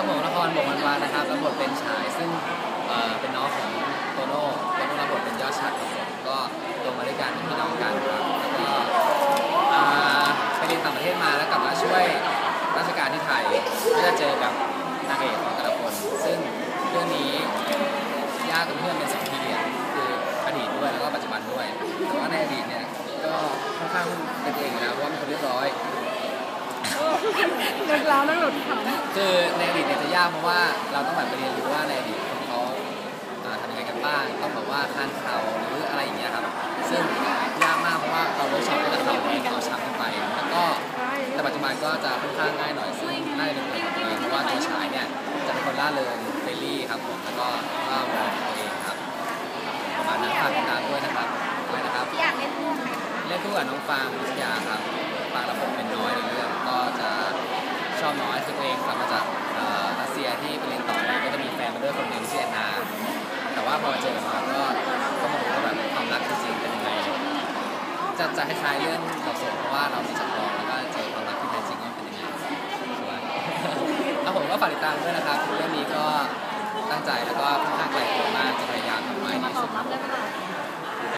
ครับผมละครบทวันวานนะครับรับบทเป็นชายซึ่งเอ่อเป็นน้องของโตโน่โตโน่รับบทเป็นยอดชัดครับผมก็โตมาด้วยกันเป็นพี่น้องกันครับแล้วก็อ่าไปเรียนต่างประเทศมาแล้วกลับมาช่วยราชการที่ไทยก็จะเจอกับนางเอกของแต่ละคน ซึ่งเรื่องนี้ยากตรงที่มันเป็นสองพีเรียดคืออดีตด้วยแล้วก็ปัจจุบันด้วยแต่ว่าในอดีตเนี่ยก็ค่อนข้างเป็นตัวเองอยู่แล้วเพราะว่าเป็นคนเรียบร้อย นึกแล้วนั่งหลุดขคือในอดีตเนี่ยจะยากเพราะว่าเราต้องแบบไปเรียนรู้ว่าในอดีตคนเขาอ่าทำยังไงกันบ้างต้องแบบว่าคานเขาหรืออะไรอย่างเงี้ยครับ ซึ่งยากมากเพราะว่าเราเวิร์กช็อปตั้งแต่เขาเองเขาช้ำกันไปแล้วก็แต่ปัจจุบันก็จะค่อนข้างง่ายหน่อยซึ่งน่าจะเป็นตัวของตัวเองเพราะว่าตัวฉายเนี่ยจะเป็นคนล่าเริงเฟรนลี่ครับผมแล้วก็ว่ามองตัวเองครับประมาณนั้นฝากติดตามด้วยนะครับอะไรนะครับำอยากเล่นร่วมไหมเล่นคู่กับน้องฟางวิทยาครับฟางรับบทเป็น ชอบน้อยคือตัวเองกลับมาจากอ่อรัสเซียที่ไปเรียนต่อเนี่ยก็จะมีแฟนมาด้วยคนหนึ่งชื่อแอนนาแต่ว่าพอมาเจอกันมาก็ก็มารู้ว่าแบบความรักจริงๆเป็นยังไงจะจะคล้ายๆเรื่องกับสนเพราะว่าเรามีจำลองแล้วก็เจอความรักที่แท้จริงว่าเป็นยังไงสวนแล้วผมก็ฝากติดตามด้วยนะครับเรื่องนี้ก็